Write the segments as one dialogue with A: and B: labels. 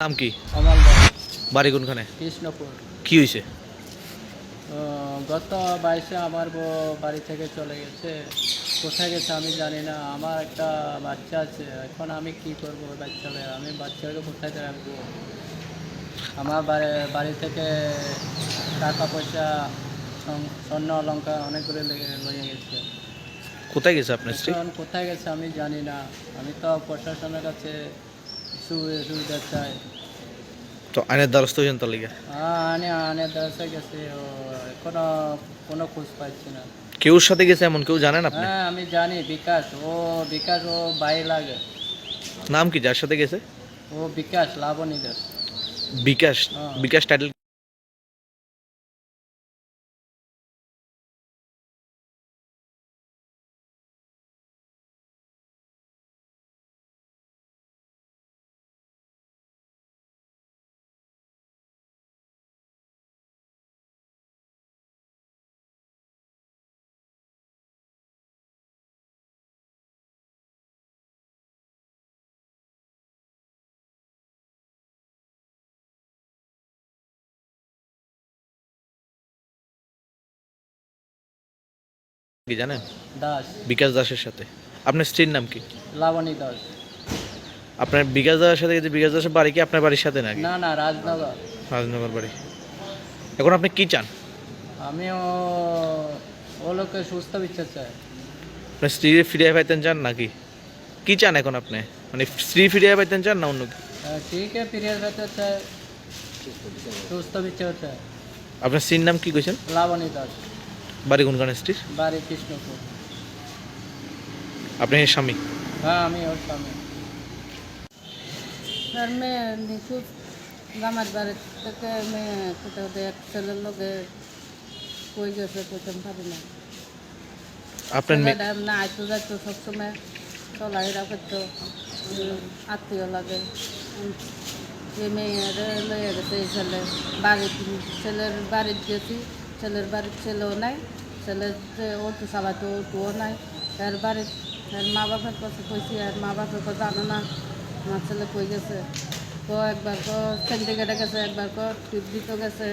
A: নাম কি?
B: অমল
A: বাড়ি কোনখানে?
B: কৃষ্ণপুর।
A: কি হয়েছে
B: গত বাইশে আমার বাড়ি থেকে চলে গেছে। কোথায় গেছে আমি জানি না। আমার একটা বাচ্চা আছে। এখন আমি কি করব ওই বাচ্চাকে আমি বাচ্চাকে কোথায় রাখব? আমার বাড়ি থেকে টাকা পয়সা স্বর্ণ- অলঙ্কার অনেকগুলো লয়ে গেছে।
A: কোথায় গেছে আপনার
B: কোথায় গেছে আমি জানি না। আমি তো প্রশাসনের কাছে সুবিধা
A: তো আইনের দ্বারস্থ হয়েছেন তার লিগে?
B: হ্যাঁ আনে আনে দেশে গেছে ও এখনও কোনো খোঁজ পাচ্ছি না।
A: কেউ সাথে গেছে এমন? কেউ জানেন আপনি?
B: হ্যাঁ আমি জানি বিকাশ। ও বিকাশ ও বাই লাগে।
A: নাম কি যার সাথে গেছে?
B: ও বিকাশ লাবণী দাস।
A: বিকাশ
B: হ্যাঁ।
A: বিকাশ টাইটেল কি জানেন?
B: দাস।
A: বিকাশ দাসের সাথে। আপনার স্ত্রীর নাম কি?
B: লাবণী দাস।
A: আপনার বিকাশ দাসের সাথে গেছে বিকাশ দাসের বাড়ি কি আপনার বাড়ির সাথে নাকি?
B: না না রাজনগর।
A: রাজনগর বাড়ি। এখন আপনি কি চান?
B: আমিও ও লোককে সুস্থ বিচার চাই।
A: আপনার স্ত্রী ফিরিয়ে পাইতেন চান নাকি? কি চান এখন আপনি? মানে স্ত্রী ফিরিয়ে পাইতেন চান না অন্য কি
B: ঠিক আছে পিরিয়ড পেতে চাই সুস্থ বিচার চাই।
A: আপনার স্ত্রীর নাম কি কইছেন?
B: লাবণী দাস।
A: বাড়ি কোনখানে স্ত্রীর
B: বাড়ি কৃষ্ণপুর।
A: আপনি স্বামী?
B: হ্যাঁ আমি ওর স্বামী।
C: আর মেয়ে নিখুঁত আমার বাড়ি থেকে মেয়ে কোথাও এক ছেলের লোকে কই গেছে কইতে পারি না।
A: আপনার মেয়ে
C: না আইতো যাইতো সবসময় চলাফেরা করতো আত্মীয় লাগে। যে মেয়েরে লইয়া গেছে এই ছেলে বাড়ির ছেলের বাড়ির গেছি। ছেলের বাড়ির ছেলেও নাই ছেলের যে অটো চালাতো অটোও নাই তার বাড়ির তার মা বাবার কাছে কইছি আর মা বাবার কথা জানো না আমার ছেলে কই গেছে তো একবার তো সিন্ডিকেটে গেছে একবার তো টিভিতে গেছে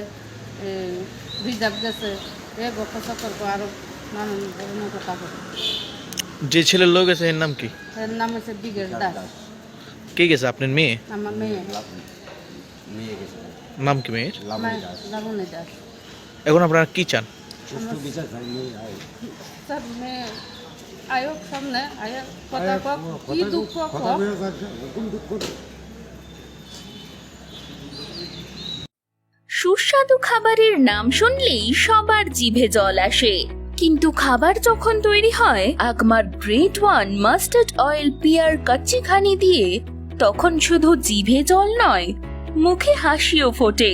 C: রিজার্ভ গেছে এ গপ চক্কর আরও নানান ধরনের কথা বলে
A: যে ছেলের লোক আছে এর নাম কি?
C: এর নাম হচ্ছে বিগের দাস।
A: কে গেছে? আপনার মেয়ে?
C: আমার মেয়ে।
A: নাম কি মেয়ের?
C: লাবণী দাস।
A: এখন আপনারা কি চান?
C: আয়োগ সামনে আয়োগ কথা কক কি দুঃখ কক
D: সুস্বাদু খাবারের নাম শুনলেই সবার জিভে জল আসে। কিন্তু খাবার যখন তৈরি হয় Agmark great one mustard oil pure কাচ্চিখানি দিয়ে তখন শুধু জিভে জল নয় মুখে হাসিও ফোটে।